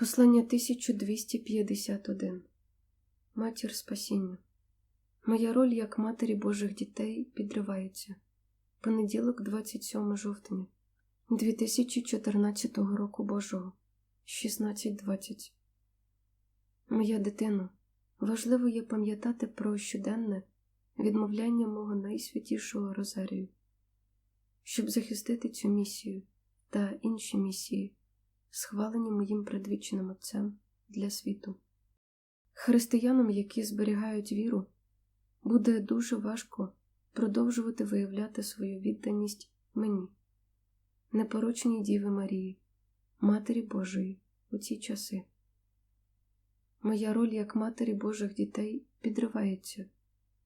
Послання 1251 Матір спасіння. Моя роль як матері Божих дітей підривається. Понеділок, 27 жовтня 2014 року Божого 16.20 Моя дитино, важливо є пам'ятати про щоденне відмовляння мого найсвятішого Розарію, щоб захистити цю місію та інші місії схвалені моїм предвічним Отцем для світу. Християнам, які зберігають віру, буде дуже важко продовжувати виявляти свою відданість мені, непорочній Діви Марії, Матері Божої у ці часи. Моя роль як матері Божих дітей підривається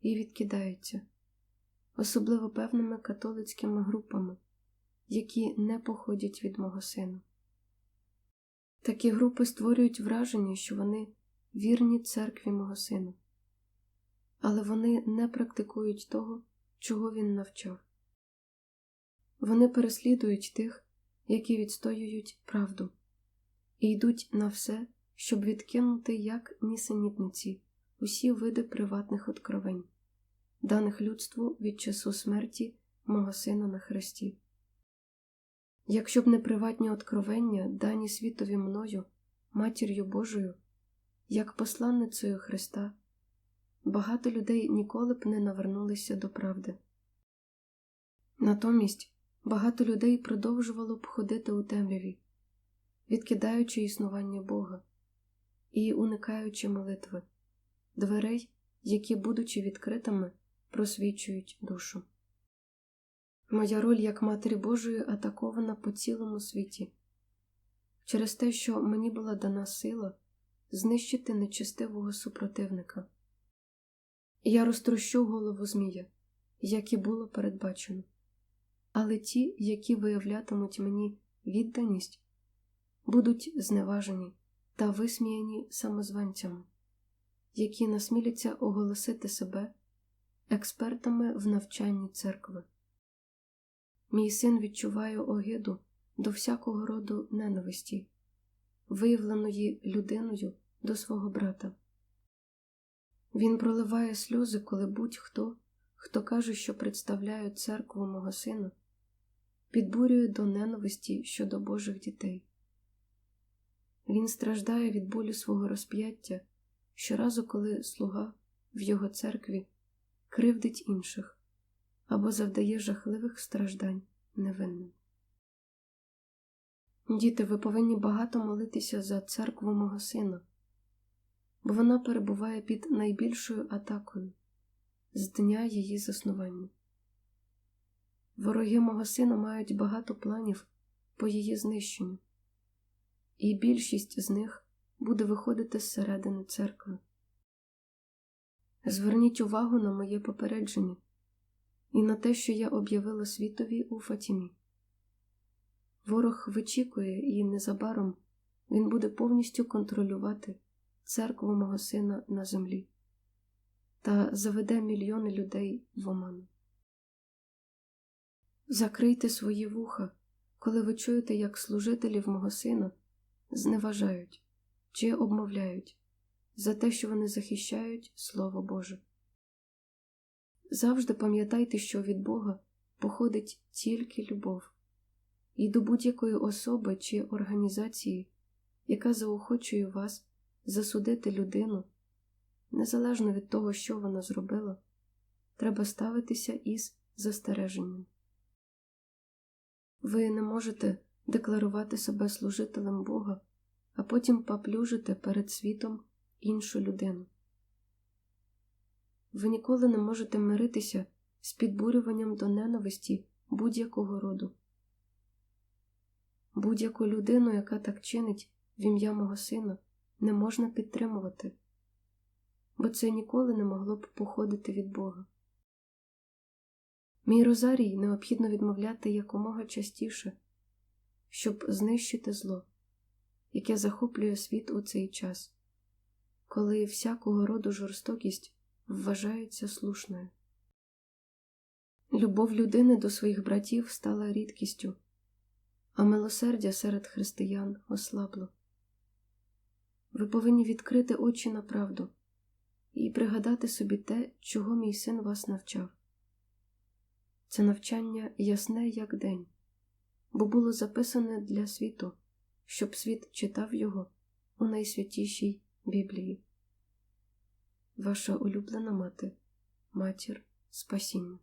і відкидається, особливо певними католицькими групами, які не походять від мого сина. Такі групи створюють враження, що вони вірні церкві мого сина, але вони не практикують того, чого він навчав. Вони переслідують тих, які відстоюють правду, і йдуть на все, щоб відкинути як нісенітниці усі види приватних откровень, даних людству від часу смерті мого сина на хресті. Якщо б не приватні откровення, дані світові мною, матір'ю Божою, як посланницею Христа, багато людей ніколи б не навернулися до правди. Натомість багато людей продовжувало б ходити у темряві, відкидаючи існування Бога і уникаючи молитви, дверей, які, будучи відкритими, просвічують душу. Моя роль як Матері Божої атакована по цілому світі через те, що мені була дана сила знищити нечестивого супротивника. Я розтрощу голову Змія, як і було передбачено, але ті, які виявлятимуть мені відданість, будуть зневажені та висміяні самозванцями, які насміляться оголосити себе експертами в навчанні церкви. Мій син відчуває огиду до всякого роду ненависті, виявленої людиною до свого брата. Він проливає сльози, коли будь-хто, хто каже, що представляє церкву мого сина, підбурює до ненависті щодо Божих дітей. Він страждає від болю свого розп'яття щоразу, коли слуга в його церкві кривдить інших або завдає жахливих страждань невинним. Діти, ви повинні багато молитися за церкву мого сина, бо вона перебуває під найбільшою атакою з дня її заснування. Вороги мого сина мають багато планів по її знищенню, і більшість з них буде виходити зсередини церкви. Зверніть увагу на моє попередження і на те, що я об'явила світові у Фатімі. Ворог вичікує, і незабаром він буде повністю контролювати церкву мого сина на землі та заведе мільйони людей в оману. Закрийте свої вуха, коли ви чуєте, як служителів мого сина зневажають чи обмовляють за те, що вони захищають Слово Боже. Завжди пам'ятайте, що від Бога походить тільки любов, і до будь-якої особи чи організації, яка заохочує вас засудити людину, незалежно від того, що вона зробила, треба ставитися із застереженням. Ви не можете декларувати себе служителем Бога, а потім поплюжити перед світом іншу людину. Ви ніколи не можете миритися з підбурюванням до ненависті будь-якого роду. Будь-яку людину, яка так чинить в ім'я мого сина, не можна підтримувати, бо це ніколи не могло б походити від Бога. Мій розарій необхідно відмовляти якомога частіше, щоб знищити зло, яке захоплює світ у цей час, коли всякого роду жорстокість вважається слушною. Любов людини до своїх братів стала рідкістю, а милосердя серед християн ослабло. Ви повинні відкрити очі на правду і пригадати собі те, чого мій син вас навчав. Це навчання ясне, як день, бо було записане для світу, щоб світ читав його у найсвятішій Біблії. Ваша улюблена мати, матір спасіння.